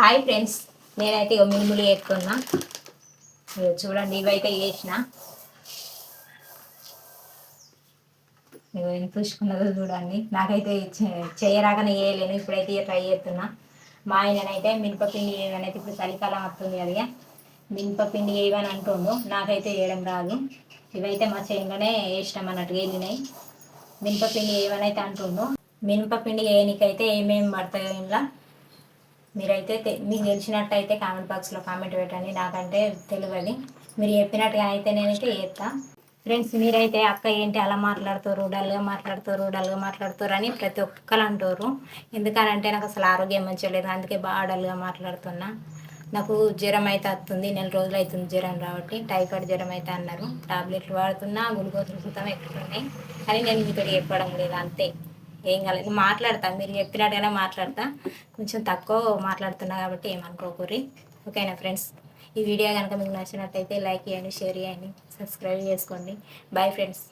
Hi friends నేనైతే ఇక మినుములు వేసుకున్నా. మీరు చూడండి ఇవైతే వేసిన. ఎంత చూసుకున్నదో చూడండి. నాకైతే చేయరాకనే వేయలేను ఇప్పుడైతే ట్రై చేస్తున్నా. మా ఆయననైతే మినపపిండి వేయమనైతే ఇప్పుడు చలికాలం వస్తుంది కదా మినపపిండి వేయమని అంటుండు నాకైతే వేయడం రాదు. ఇవైతే మా చేనులోనే వేసినాం అన్నట్టుగా వెళ్ళినాయి మినపపిండి వేయమని అయితే అంటుండు. మినపపిండి వేయనికైతే ఏమేమి పడతాయో ఇలా మీరైతే తె- మీకు తెలిసినట్టయితే కామెంట్ బాక్స్లో కామెంట్ పెట్టండి. నాకంటే తెలియదు. మీరు చెప్పినట్టుగా అయితే నేనైతే చేస్తా ఫ్రెండ్స్ మీరైతే అక్క ఏంటి అలా మాట్లాడుతారు డల్గా మాట్లాడుతారు డల్గా మాట్లాడుతారు అని ప్రతి ఒక్కరు అంటారు ఎందుకనంటే నాకు అసలు ఆరోగ్యం మంచిగా లేదు. అందుకే బాగా డల్గా మాట్లాడుతున్నా. నాకు జ్వరం అయితే వస్తుంది. నెల రోజులు అవుతుంది జ్వరం కాబట్టి. టైఫాయిడ్ జ్వరం అయితే అన్నారు. టాబ్లెట్లు వాడుతున్నా. గ్లూకోజులు సుతం ఎక్కుతున్నాయి. కానీ నేను మీతో చెప్పడం లేదు. అంతే. ఏం కాలేదు. మాట్లాడతా. మీరు చెప్పినట్టుగానే మాట్లాడతా. కొంచెం తక్కువ మాట్లాడుతున్నా కాబట్టి ఏమనుకోకూరి ఓకేనా ఫ్రెండ్స్? ఈ వీడియో కనుక మీకు నచ్చినట్టయితే లైక్ చేయండి షేర్ చేయండి సబ్స్క్రైబ్ చేసుకోండి. Bye friends.